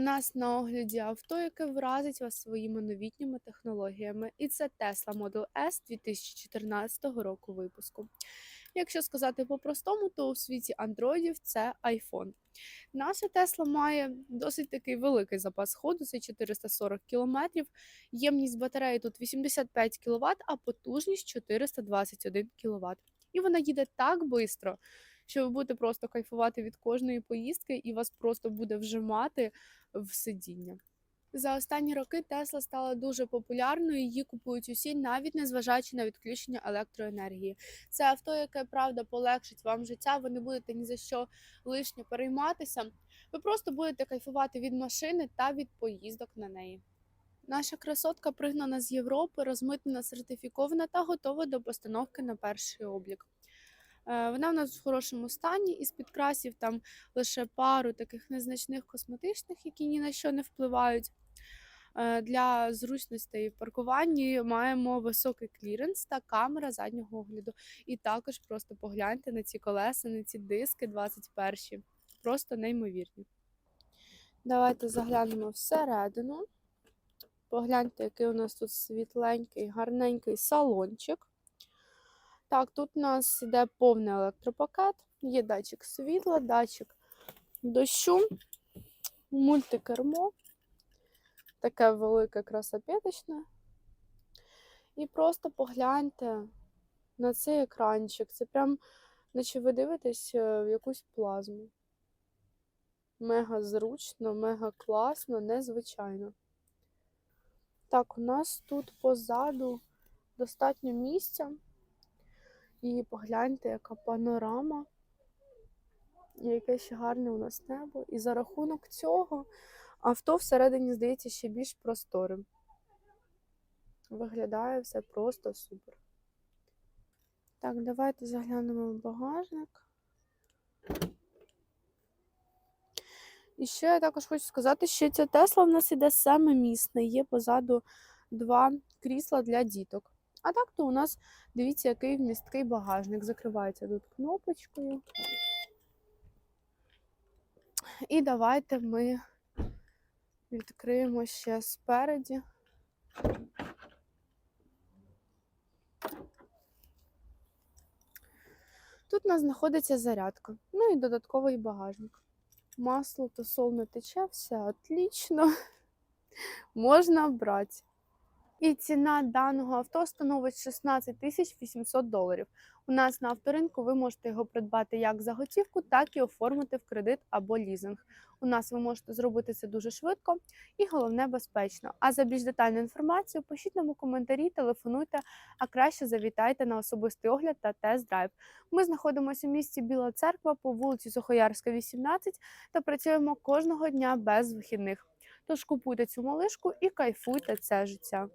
нас на огляді авто, яке вразить вас своїми новітніми технологіями, і це Tesla Model S 2014 року випуску. Якщо сказати по-простому, то у світі андроїдів це iPhone. Наша Tesla має досить такий великий запас ходу, це 440 км, ємність батареї тут 85 кВт, а потужність 421 кВт. І вона їде так швидко, що ви будете просто кайфувати від кожної поїздки, і вас просто буде вжимати в сидіння. За останні роки Тесла стала дуже популярною, її купують усі, навіть незважаючи на відключення електроенергії. Це авто, яке правда полегшить вам життя. Ви не будете ні за що лишнє перейматися. Ви просто будете кайфувати від машини та від поїздок на неї. Наша красотка пригнана з Європи, розмитнена, сертифікована та готова до постановки на перший облік. Е, Вона в нас в хорошому стані, із підкрасів там лише пару таких незначних косметичних, які ні на що не впливають. Е, Для зручностей в паркуванні маємо високий кліренс та камера заднього огляду. І також просто погляньте на ці колеса, на ці диски 21-ші. Просто неймовірні. Давайте заглянемо всередину. Погляньте, який у нас тут світленький, гарненький салончик. Так, тут у нас іде повний електропакет, є датчик світла, датчик дощу, мультикермо, таке велике красопеточне. І просто погляньте на цей екранчик. Це прям, наче ви дивитесь е, в якусь плазму. Мега зручно, мега класно, незвичайно. Так, у нас тут позаду достатньо місця. І погляньте, яка панорама, і яке ще гарне у нас небо. І за рахунок цього авто всередині здається ще більш просторим. Виглядає все просто супер. Так, давайте заглянемо в багажник. І ще я також хочу сказати, що ця Тесла в нас іде семимісна. Є позаду два крісла для діток. А так то у нас, дивіться, який вмісткий багажник. Закривається тут кнопочкою. І давайте ми відкриємо ще спереді. Тут у нас знаходиться зарядка, ну і додатковий багажник. Масло то сол не тече, все отлично. Можна брати. І ціна даного авто становить 16 тисяч 800 доларів. У нас на авторинку ви можете його придбати як за готівку, так і оформити в кредит або лізинг. У нас ви можете зробити це дуже швидко і головне безпечно. А за більш детальну інформацію пишіть нам у коментарі, телефонуйте, а краще завітайте на особистий огляд та тест-драйв. Ми знаходимося у місті Біла Церква по вулиці Сухоярська, 18 та працюємо кожного дня без вихідних. Тож купуйте цю малишку і кайфуйте це життя.